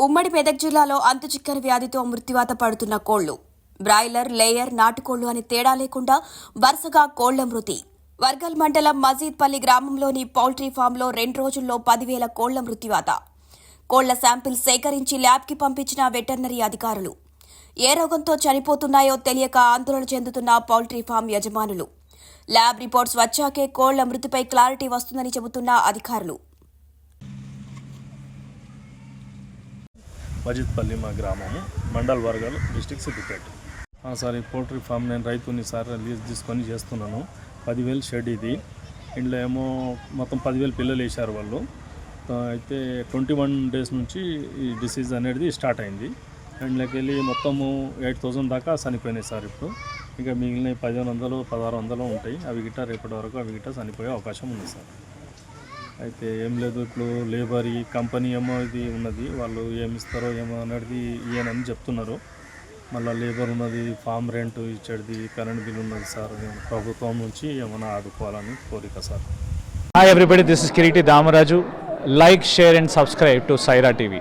ఉమ్మడి మెదక్ జిల్లాలో అంతుచిక్కని వ్యాధితో మృత్యువాత పడుతున్న కోళ్ళు. బ్రాయిలర్ లేయర్ నాటుకోళ్ళు అని తేడా లేకుండా వరుసగా కోళ్ళ మృతి. వర్గల్ మండలం మజీద్పల్లి గ్రామంలోని పౌల్ట్రీ ఫామ్లో రెండు రోజుల్లో పదివేల కోళ్ళ మృత్యువాత. కోళ్ళ శాంపిల్ సేకరించి ల్యాబ్కి పంపించిన వెటర్నరీ అధికారులు. ఏ రోగంతో చనిపోతున్నాయో తెలియక ఆందోళన చెందుతున్న పౌల్ట్రీ ఫామ్ యజమానులు. ల్యాబ్ రిపోర్ట్స్ వచ్చాకే కోళ్ళ మృతిపై క్లారిటీ వస్తుందని చెబుతున్న అధికారులు. మజిద్పల్లి మా గ్రామము మండల్ వర్గాలు డిస్టిక్ సిద్దిపేట ఆ, సార్ ఈ పోల్ట్రీ ఫామ్ నేను రైతుని సార్ లీజ్ తీసుకొని చేస్తున్నాను. పదివేలు షెడ్ ఇది. ఇంట్లో ఏమో మొత్తం పదివేలు పిల్లలు వేశారు వాళ్ళు. అయితే ట్వంటీ వన్ డేస్ నుంచి ఈ డిసీజ్ అనేది స్టార్ట్ అయింది. అండ్లోకి వెళ్ళి మొత్తము ఎయిట్ థౌసండ్ దాకా చనిపోయినాయి సార్ ఇప్పుడు. ఇంకా మిగిలిన పదిహేను వందలు పదహారు వందలు ఉంటాయి. అవి గిట్ట రేపటి వరకు అవి గిట్ట చనిపోయే అవకాశం ఉంది సార్. అయితే ఏం లేదు ఇప్పుడు లేబర్ ఈ కంపెనీ ఏమో ఇది ఉన్నది వాళ్ళు ఏమి ఇస్తారో ఏమో అనేది ఇయ్యనని చెప్తున్నారు. మళ్ళీ లేబర్ ఉన్నది ఫామ్ రెంట్ ఇచ్చేది కరెంట్ బిల్ ఉన్నది సార్ ప్రభుత్వం నుంచి ఏమైనా ఆదుకోవాలని కోరిక sir. Hi everybody this is Kireeti Damaraju like share and subscribe to Saira TV